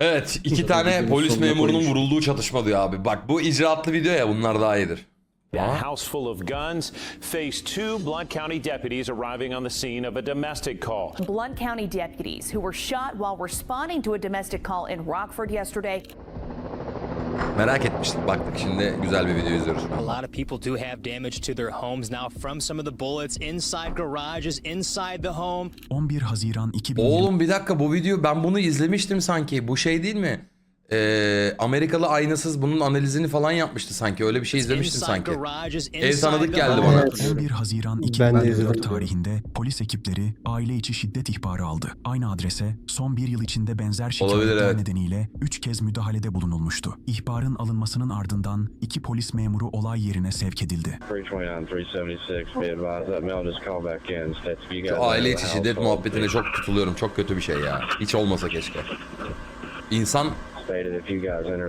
Evet iki tane polis memurunun vurulduğu çatışma diyor abi. Bak bu icraatlı video ya bunlar daha iyidir. A house full of guns faced two Blunt County deputies arriving on the scene of a domestic call. Blunt County deputies who were shot while responding to a domestic call in Rockford yesterday Merak etmiştik baktık şimdi güzel bir video izliyoruz. A lot of people do have damage to their homes now from some of the bullets inside garages, inside the home. 11 Haziran 2020 Oğlum bir dakika bu video ben bunu izlemiştim sanki. Bu şey değil mi? Ee, Amerikalı aynasız bunun analizini falan yapmıştı sanki. Öyle bir şey izlemiştim inside sanki. Ev tanıdık geldi bana. 11 Haziran Ben de 2024 izledim. tarihinde polis ekipleri aile içi şiddet ihbarı aldı. Aynı adrese son bir yıl içinde benzer Olabilir, şikayetler evet. nedeniyle 3 kez müdahalede bulunulmuştu. İhbarın alınmasının ardından iki polis memuru olay yerine sevk edildi. 329, 376, be advised that Mel just called back in. States if you guys Şu aile içi şiddet muhabbetine çok tutuluyorum. Çok kötü bir şey ya. Hiç olmasa keşke. İnsan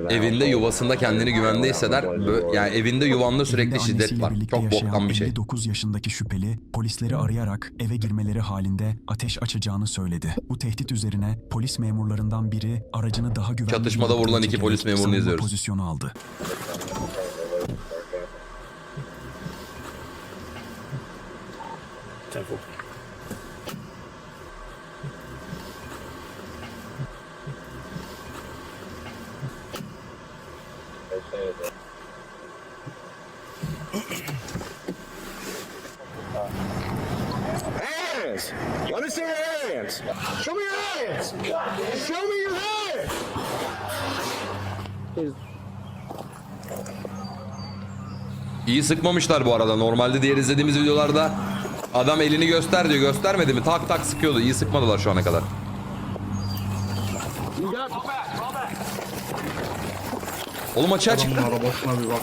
evinde yuvasında kendini güvende hisseder. Yani evinde yuvanda sürekli şiddet var. Çok boktan bir şey. 59 yaşındaki şüpheli polisleri arayarak eve girmeleri halinde ateş açacağını söyledi. Bu tehdit üzerine polis memurlarından biri aracını daha güvenli Çatışmada vurulan iki polis memurunu izliyoruz. pozisyonu aldı. Hands. Let me see your hands. Show me your hands. Show me your hands. İyi sıkmamışlar bu arada. Normalde diğer izlediğimiz videolarda adam elini göster diyor. Göstermedi mi? Tak tak sıkıyordu. İyi sıkmadılar şu ana kadar. Oğlum açığa çık. Arabasına bir bak.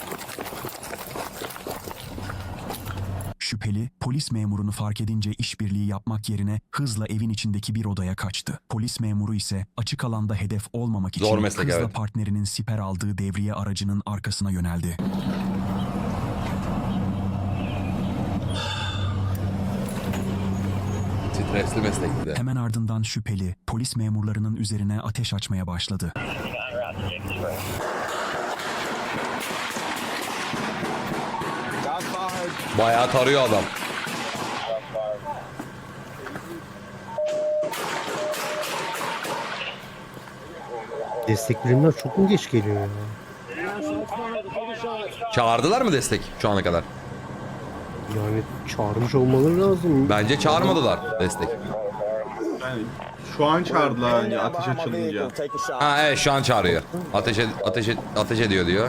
Şüpheli polis memurunu fark edince işbirliği yapmak yerine hızla evin içindeki bir odaya kaçtı. Polis memuru ise açık alanda hedef olmamak için Zor meslek, hızla evet. partnerinin siper aldığı devriye aracının arkasına yöneldi. Stresli meslekti de. Hemen ardından şüpheli polis memurlarının üzerine ateş açmaya başladı. Bayağı tarıyor adam. Destek birimler çok mu geç geliyor ya? Çağırdılar mı destek şu ana kadar? Yani çağırmış olmaları lazım. Bence çağırmadılar destek. Yani şu an çağırdılar hani ateş açılınca. Ha evet şu an çağırıyor. Ateş, ed- ateş, ed- ateş ediyor diyor.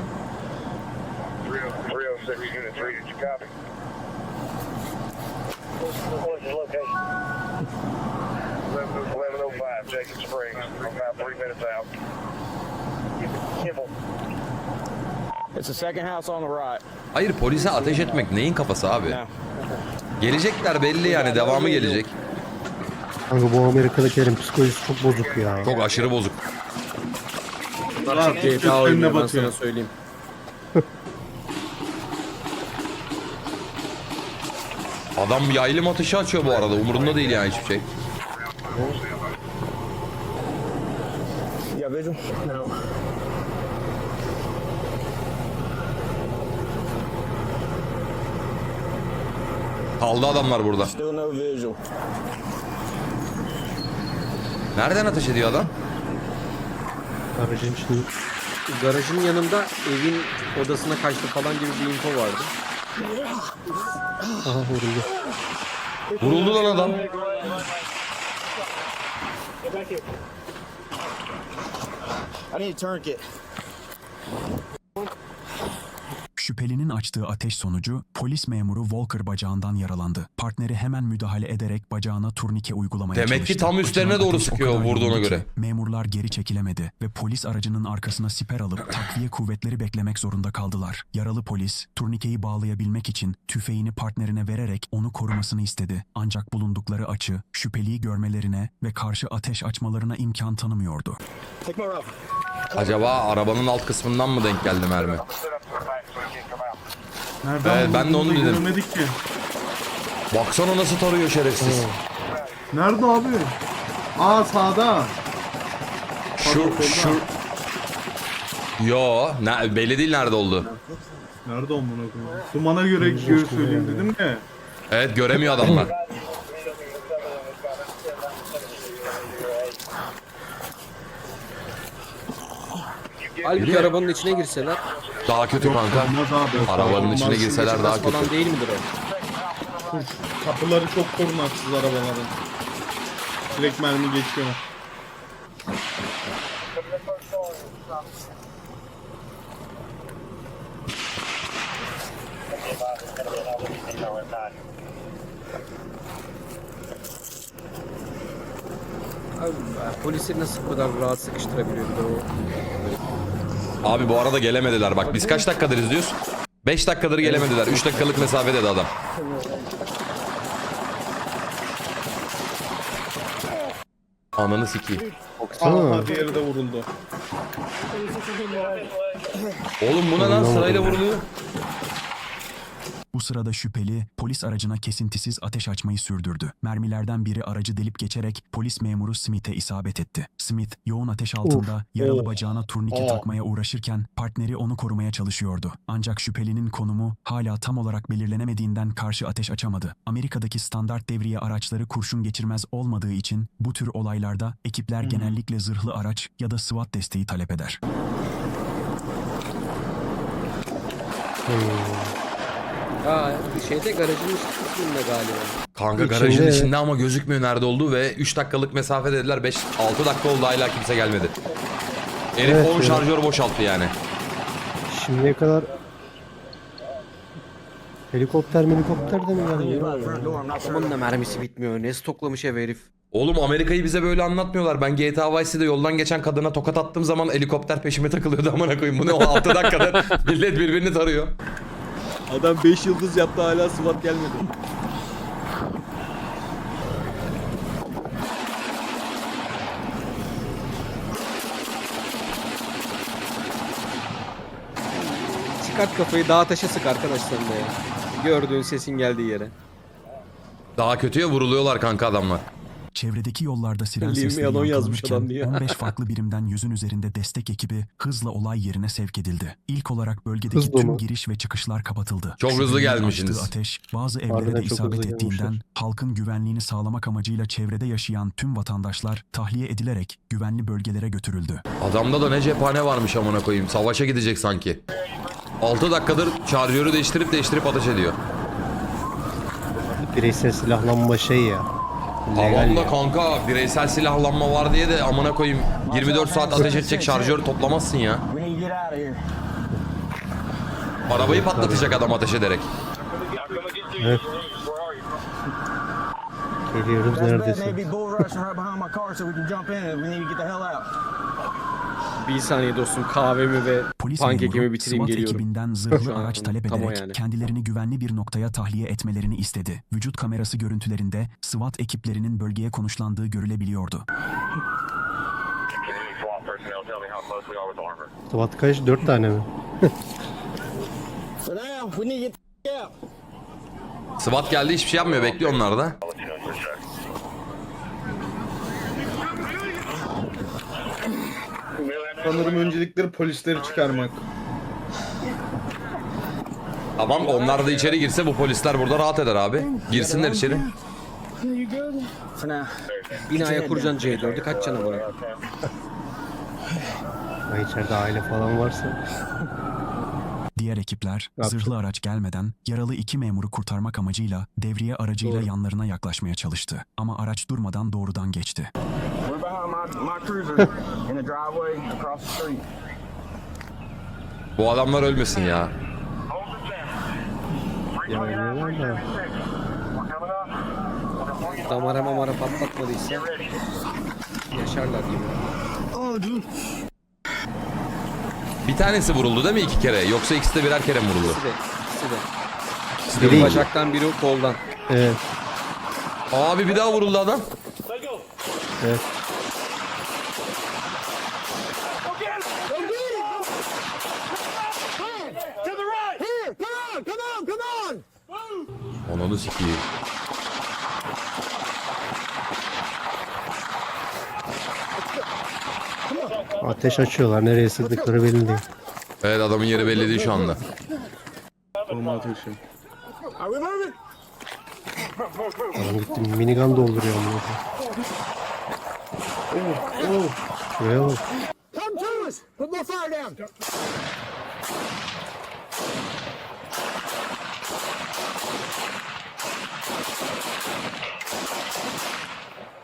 It's the second house on the right. Hayır polise ateş etmek neyin kafası abi? Gelecekler belli yani devamı gelecek. Kanka bu Amerika'dakilerin psikolojisi çok bozuk ya. Çok aşırı bozuk. Var, GTA oynuyor ben batıyor. sana söyleyeyim. Adam yaylım ateşi açıyor bu arada. Umurunda değil yani hiçbir şey. Yeah, visual? No. Kaldı adamlar burada. Nereden ateş ediyor adam? Aracın içinde Garajın yanında evin odasına kaçtı falan gibi bir info vardı. aha vuruldu. Vuruldu lan adam. I need a tourniquet. Şüphelinin açtığı ateş sonucu polis memuru Walker bacağından yaralandı. Partneri hemen müdahale ederek bacağına turnike uygulamaya Demek ki çalıştı. tam üstlerine doğru ateş o sıkıyor kadar vurduğuna yoğundu ki göre. Memurlar geri çekilemedi ve polis aracının arkasına siper alıp takviye kuvvetleri beklemek zorunda kaldılar. Yaralı polis turnikeyi bağlayabilmek için tüfeğini partnerine vererek onu korumasını istedi. Ancak bulundukları açı şüpheliyi görmelerine ve karşı ateş açmalarına imkan tanımıyordu. Acaba arabanın alt kısmından mı denk geldi mermi? Set up to the back so you can't come out. Nereden Evet, ben de onu vurduğunu da dedim. Göremedik ki. Baksana nasıl tarıyor şerefsiz. Nerede abi? Aa sağda. Şu şu Yo, ne, belli değil nerede oldu. Nerede o koyayım? Dumana göre göre söyleyeyim dedim de. Evet göremiyor adamlar. Halbuki arabanın içine girseler. Daha kötü kanka. Olmaz abi. Arabanın içine Olmaz. girseler daha kötü. Falan değil midir o? Kapıları çok korunaksız arabaların. Direkt mermi geçiyor. Abi, polisi nasıl bu kadar rahat sıkıştırabiliyor bir de o. Abi bu arada gelemediler bak biz kaç dakikadır izliyoruz? 5 dakikadır gelemediler. 3 dakikalık mesafede de adam. Ananı sikeyim. Aha diğeri de vuruldu. Oğlum bu ne lan sırayla vuruluyor? Bu sırada şüpheli polis aracına kesintisiz ateş açmayı sürdürdü. Mermilerden biri aracı delip geçerek polis memuru Smith'e isabet etti. Smith yoğun ateş altında yaralı bacağına turnike takmaya uğraşırken partneri onu korumaya çalışıyordu. Ancak şüphelinin konumu hala tam olarak belirlenemediğinden karşı ateş açamadı. Amerika'daki standart devriye araçları kurşun geçirmez olmadığı için bu tür olaylarda ekipler genellikle zırhlı araç ya da SWAT desteği talep eder. Ha şeyde garajın üstünde galiba. Kanka İçinde- garajın içinde ama gözükmüyor nerede olduğu ve 3 dakikalık mesafe dediler 5 6 dakika oldu hala kimse gelmedi. Herif Evet, 10 evet. şarjör boşalttı yani. Şimdiye kadar helikopter helikopter de mi geldi? Adamın da mermisi bitmiyor. Ne stoklamış ev herif. Oğlum Amerika'yı bize böyle anlatmıyorlar. Ben GTA Vice City'de yoldan geçen kadına tokat attığım zaman helikopter peşime takılıyordu amına koyayım. Bu ne o 6 dakikadır millet birbirini tarıyor. Adam 5 yıldız yaptı hala SWAT gelmedi. Çıkart kafayı dağa taşa sık arkadaşlarına ya. Gördüğün sesin geldiği yere. Daha kötüye vuruluyorlar kanka adamlar. Çevredeki yollarda siren Leave me sesleri yazmış adam yankılanırken diye. 15 farklı birimden yüzün üzerinde destek ekibi hızla olay yerine sevk edildi. İlk olarak bölgedeki Hızlı tüm mı? giriş ve çıkışlar kapatıldı. Çok hızlı Şüphelinin gelmişsiniz. açtığı ateş bazı evlere Harbiden de çok isabet hızlı ettiğinden gelmişler. halkın güvenliğini sağlamak amacıyla çevrede yaşayan tüm vatandaşlar tahliye edilerek güvenli bölgelere götürüldü. Adamda da ne cephane varmış amına koyayım. Savaşa gidecek sanki. 6 dakikadır şarjörü değiştirip değiştirip ateş ediyor. Bireysel silahlanma şey ya. Legal Tamam da ya. kanka bireysel silahlanma var diye de amına koyayım 24 saat ateş edecek şarjör toplamazsın ya. Arabayı patlatacak adam ateş ederek. Evet. Geliyoruz neredesin? Bir saniye dostum kahvemi ve Polis pankekimi memuru bitireyim SWAT geliyorum. ekibinden zırhlı araç talep tam o ederek yani. kendilerini güvenli bir noktaya tahliye etmelerini istedi. Vücut kamerası görüntülerinde SWAT ekiplerinin bölgeye konuşlandığı görülebiliyordu. Community SWAT personnel tell me how close we are with armor. SWAT kaç? Dört tane mi? SWAT geldi hiçbir şey yapmıyor bekliyor onlar da. I'll let you know in just a Sanırım öncelikleri polisleri çıkarmak. Tamam onlar da içeri girse bu polisler burada rahat eder abi. Girsinler içeri. Binaya kuracaksın C4'ü kaç canı var? Ay içeride aile falan varsa. Diğer ekipler zırhlı araç gelmeden yaralı iki memuru kurtarmak amacıyla devriye aracıyla yanlarına yaklaşmaya çalıştı. Ama araç durmadan doğrudan geçti. My, my cruiser in the driveway across the street. Bu adamlar ölmesin ya. Hold the center. Ya ne var da? We're coming up. Damara mamara patlatmadıysa yaşarlar gibi. Bir tanesi vuruldu değil mi iki kere? Yoksa ikisi de birer kere mi vuruldu? İkisi de. ikisi de. İkisi de Biri- vuruldu. Bacaktan biri koldan. Evet. Abi bir daha vuruldu adam. Evet. Onu sikeyim. Ateş açıyorlar. Nereye sıktıkları belli değil. Evet adamın yeri belli değil şu anda. Koruma ateşi. Adam gitti minigun dolduruyor amına koyayım. Şuraya bak. Come to us! Put more fire down!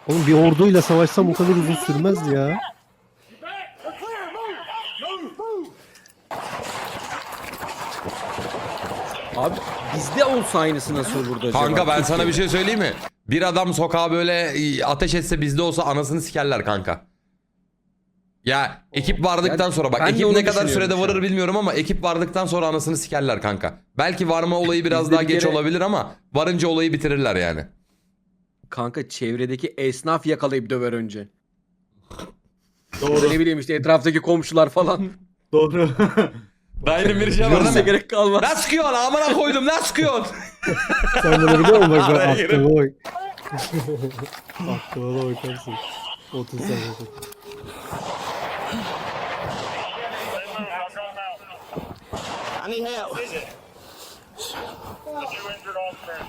Oğlum bir orduyla savaşsam bu kadar uzun sürmezdi ya. Abi bizde olsa aynısı nasıl olurdu acaba? Kanka ben sana bir şey söyleyeyim mi? Bir adam sokağa böyle ateş etse bizde olsa anasını sikerler kanka. Ya ekip vardıktan Yani sonra bak ben de ekip onu ne kadar düşünüyorum sürede şu varır bilmiyorum ama ekip vardıktan sonra anasını sikerler kanka. Belki varma olayı biraz daha bir geç kere- olabilir ama varınca olayı bitirirler yani. Kanka çevredeki esnaf yakalayıp döver önce. Doğru. Ne bileyim işte etraftaki komşular falan. Doğru. Dayının bir şey var değil mi? gerek kalmaz. Ne sıkıyorsun amına koydum ne sıkıyorsun? Sen bunu biliyor musun? Bak Araya bak girip- aklıma bak. Aklıma da bakarsın. 30 saniye. I need help. The two injured officers.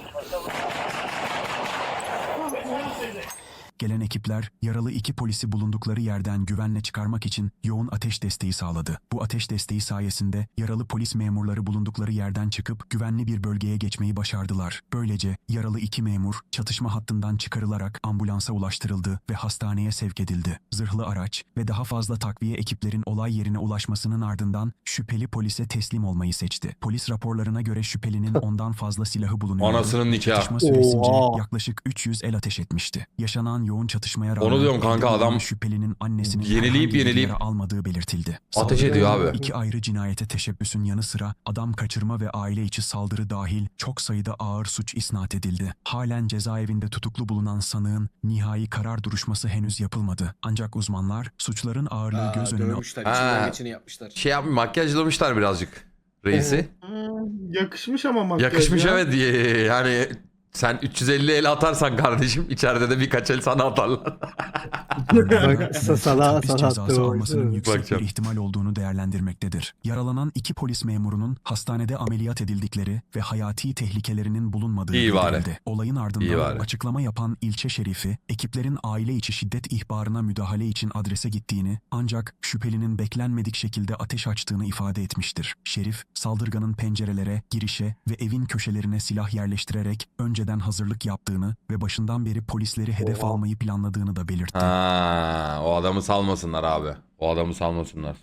Gelen ekipler yaralı iki polisi bulundukları yerden güvenle çıkarmak için yoğun ateş desteği sağladı. Bu ateş desteği sayesinde yaralı polis memurları bulundukları yerden çıkıp güvenli bir bölgeye geçmeyi başardılar. Böylece yaralı iki memur çatışma hattından çıkarılarak ambulansa ulaştırıldı ve hastaneye sevk edildi. Zırhlı araç ve daha fazla takviye ekiplerin olay yerine ulaşmasının ardından şüpheli polise teslim olmayı seçti. Polis raporlarına göre şüphelinin ondan fazla silahı bulunuyordu. Anasının nikahı. Çatışma süresince Oha. yaklaşık 300 el ateş etmişti. Yaşanan yoğun çatışmaya rağmen Onu diyorum kanka, adam şüphelinin annesinin yenileyip herhangi bir yenileyip almadığı belirtildi. ateş ediyor abi. İki ayrı cinayete teşebbüsün yanı sıra adam kaçırma ve aile içi saldırı dahil çok sayıda ağır suç isnat edildi. Halen cezaevinde tutuklu bulunan sanığın nihai karar duruşması henüz yapılmadı. Ancak uzmanlar suçların ağırlığı Aa, göz önüne dövmüşler. Ha. içinden yapmışlar. Şey yap makyajlamışlar birazcık reisi. Yakışmış ama makyaj Yakışmış ya. evet diye yani sen 350 el atarsan kardeşim içeride de birkaç el sana atarlar. Bak sa- sana, hapis sana cezası almasının yüksek Bakacağım. bir ihtimal olduğunu değerlendirmektedir. Yaralanan iki polis memurunun hastanede ameliyat edildikleri ve hayati tehlikelerinin bulunmadığı İyi bari. bildirildi. Olayın İyi ardından bari. açıklama yapan ilçe şerifi, ekiplerin aile içi şiddet ihbarına müdahale için adrese gittiğini ancak şüphelinin beklenmedik şekilde ateş açtığını ifade etmiştir. Şerif, saldırganın pencerelere, girişe ve evin köşelerine silah yerleştirerek önceden hazırlık yaptığını ve başından beri polisleri hedef almayı planladığını da belirtti. Ha, o adamı salmasınlar abi. O adamı salmasınlar.